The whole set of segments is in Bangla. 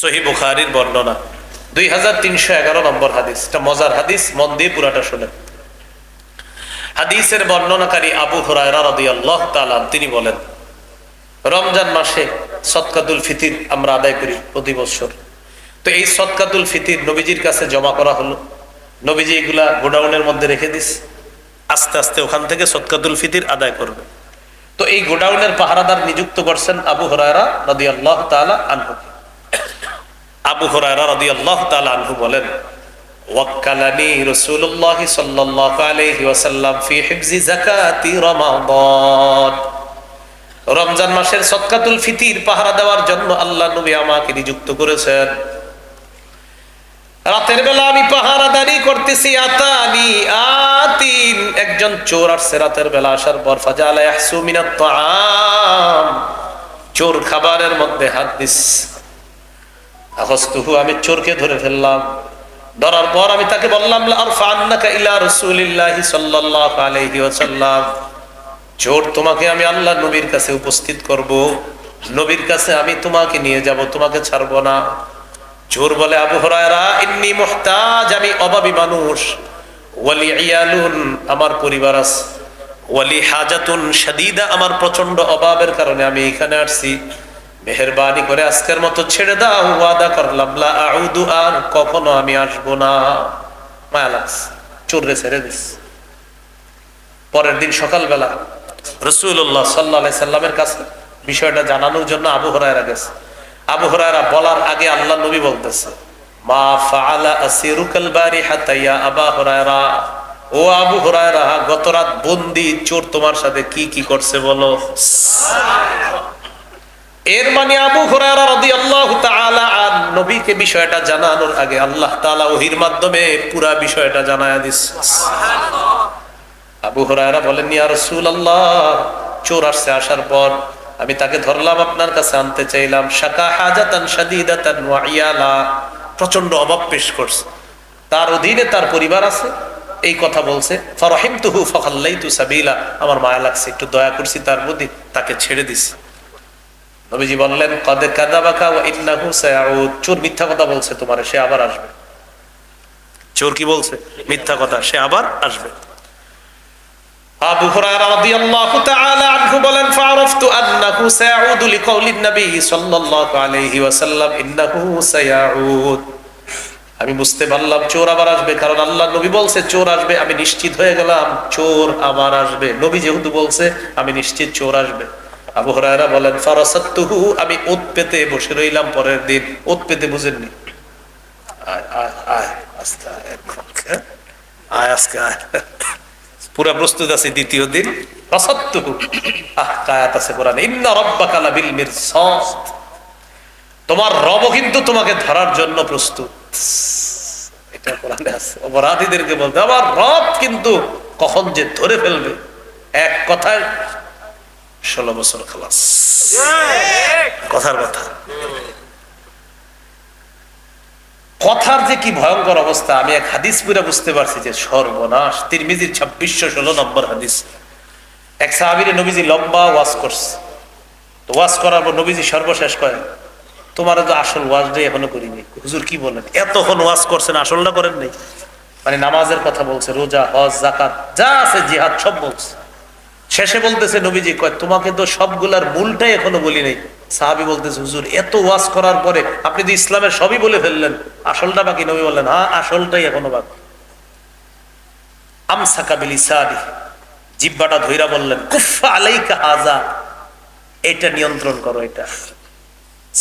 সহি বুখারির বর্ণনা। দুই হাজার তিনশো এগারো নম্বর হাদিস। মজার হাদিস, মন দিয়ে পুরাটা শোনেন। হাদিসের বর্ণনাকারী আবু তিনি বলেন, রমজান মাসে সৎকাতুল ফিতির আমরা আদায় করি প্রতি বছর। তো এই সৎকাতুল ফিতির নবীজির কাছে জমা করা হলো। নবীজি এগুলা গোডাউনের মধ্যে রেখে দিস। আস্তে আস্তে ওখান থেকে সৎকাতুল ফিতির আদায় করবে। তো এই গোডাউনের পাহারাদার নিযুক্ত করছেন আবু হরায়রা তাআলা আনহু। আবু হরায়রা তাআলা আনহু বলেন রমজান মাসের সদকাতুল ফিতির পাহারা দেওয়ার জন্য আল্লাহ নবী আমাকে নিযুক্ত করেছেন। রাতের বেলা আমি করতেছি, আতানি আতিন। একজন চোর আসছে রাতের বেলা, আসার পর মিনাত তাআম। চোর খাবারের মধ্যে হাত দিস। আহস্তুহু, আমি চোরকে ধরে ফেললাম। ধরার পর আমি তাকে বললাম আরফা আন্নাকা ইলা রাসূলিল্লাহি সাল্লাল্লাহু আলাইহি ওয়াসাল্লাম। চোর, তোমাকে আমি আল্লাহ নবীর কাছে উপস্থিত করব। নবীর কাছে আমি তোমাকে নিয়ে যাব, তোমাকে ছাড়বো না। চোর বলে, আবু হরায়রা মুহতাজ, আমি অভাবী মানুষ। ওয়ালি ইয়ালুন আমার পরিবার আছে। ওয়ালি হাজাতুন শাদীদা, আমার প্রচণ্ড অভাবের কারণে আমি এখানে আসছি। মেহেরবানি করে আজকের মতো ছেড়ে দাও, ওয়াদা করলাম। আর কখনো আমি আসব না। ছেড়ে দিস। পরের দিন সকালবেলা রসুল্লাহ সাল্লা সাল্লামের কাছে বিষয়টা জানানোর জন্য আবু হরায়রা গেছে। আবু হরায়রা বলার আগে আল্লাহ নবী বলতেছে চোর তোমার সাথে কি কি করছে এর মানে আবু নবীকে বিষয়টা জানানোর আগে আল্লাহ তাআলা ওহির মাধ্যমে পুরা বিষয়টা জানায়া দিস। আবু হুরায়রা বলেন চোর আসছে আসার পর আমি তাকে ধরলাম আপনার কাছে, আনতে চাইলাম। শাকা হাজাতান শাদীদাতান ওয়া ইয়ালা। প্রচণ্ড অভাব পেশ করছে। তার অধীনে তার পরিবার আছে। এই কথা বলছে, ফরহিমতুহু ফাখাল্লাইতু সাবিলা। আমার মায়া লাগছে, একটু দয়া করছি, তার প্রতি তাকে ছেড়ে দিছি। নবীজি বললেন, কদে কাদাবাকা ওয়া ইন্নাহু সায়াউদ চোর মিথ্যা কথা বলছে তোমার, সে আবার আসবে। চোর কি বলছে? মিথ্যা কথা, সে আবার আসবে। আবু হুরায়রা রাদিয়াল্লাহু তাআলা আমি বুঝতে পারলাম, চোর আবার আসবে, কারণ আল্লাহ নবী বলছে, চোর আসবে, আমি নিশ্চিত হয়ে গেলাম, চোর আবার আসবে। নবী যেহেতু বলছে, আমি নিশ্চিত চোর আসবে। আবু হরায়রা বলেন, ফারাসাত্তুহু, আমি ওত পেতে বসে রইলাম পরের দিন। ওত পেতে বুঝেননি। আয় আয় আয়, আস্তে আয় হ্যাঁ? আয়, আজকে আয়। পুরা প্রস্তুত আছে দ্বিতীয় দিন। রাসাত্তুহু আহ কায়াত আছে কোরআনে। ইন্না রাব্বাকা লাবিল মিরসাদ। তোমার রব কিন্তু তোমাকে ধরার জন্য প্রস্তুত। এটা কোরআনে আছে। অপরাধীদেরকে বলতে আমার রব কিন্তু কখন যে ধরে ফেলবে এক কথায় ষোলো বছর খালাস। কথার কথা কথার যে কি ভয়ঙ্কর অবস্থা, আমি এক হাদিস পুরা বুঝতে পারছি যে সর্বনাশ। তিরমিজির ছাব্বিশশো ষোলো নম্বর হাদিস। এক সাহাবিরে নবীজি লম্বা ওয়াজ করছে। তো ওয়াজ করার পর নবীজি সর্বশেষ কয় তোমার তো আসল ওয়াজটাই এখনও করিনি। হুজুর কি বলেন? এতক্ষণ ওয়াজ করছেন, আসলটা করেন নাই মানে নামাজের কথা বলছে, রোজা, হজ জাকাত যা আছে জিহাদ সব বলছে। শেষে বলতেছে নবীজি, কয়, তোমাকে তো সবগুলার মূলটাই এখনও বলি নাই। সাহাবি বলতেছে, হুজুর, এত ওয়াজ করার পরে আপনি তো ইসলামের সবই বলে ফেললেন, আসলটা বাকি? নবী বললেন হ্যাঁ আসলটাই এখনও বাকি। জিব্বাটা ধইরা বললেন এটা নিয়ন্ত্রণ করো এটা।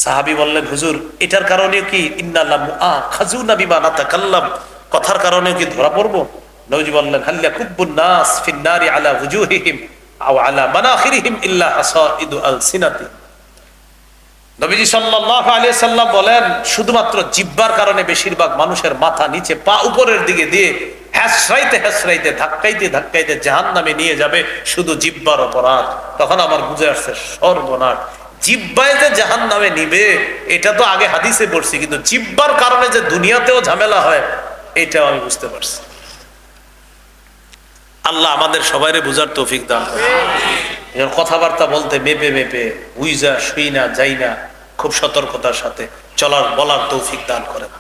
সাহাবি বললেন, হুজুর, এটার কারণে কি? ইন্নাল্লাহ আ খাজু নাবি বানা তাকাল্লাম কথার কারণে কি ধরা পড়ব? নবীজি বললেন, হাল্লা কুব্বুন নাস ফিন্নারি আলা হুজুহিহিম। সাল্লাম বলেন, শুধুমাত্র জিব্বার কারণে বেশিরভাগ মানুষের মাথা নিচে পা উপরের দিকে দিয়ে হ্যাসরাইতে হ্যাসরাইতে ধাক্কাইতে ধাক্কাইতে জাহান্নামে নিয়ে যাবে শুধু জিব্বার অপরাধ। তখন আমার বুঝে আসছে সর্বনাশ। জিব্বায় যে জাহান নামে নিবে, এটা তো আগে হাদিসে কিন্তু জিব্বার কারণে যে দুনিয়াতেও ঝামেলা হয়, এটাও আমি বুঝতে পারছি। আল্লাহ আমাদের সবাইরে বুঝার তৌফিক দান করে। কথাবার্তা বলতে মেপে মেপে উইজা, শুই না, যাই না, খুব সতর্কতার সাথে চলার, বলার তৌফিক দান করেন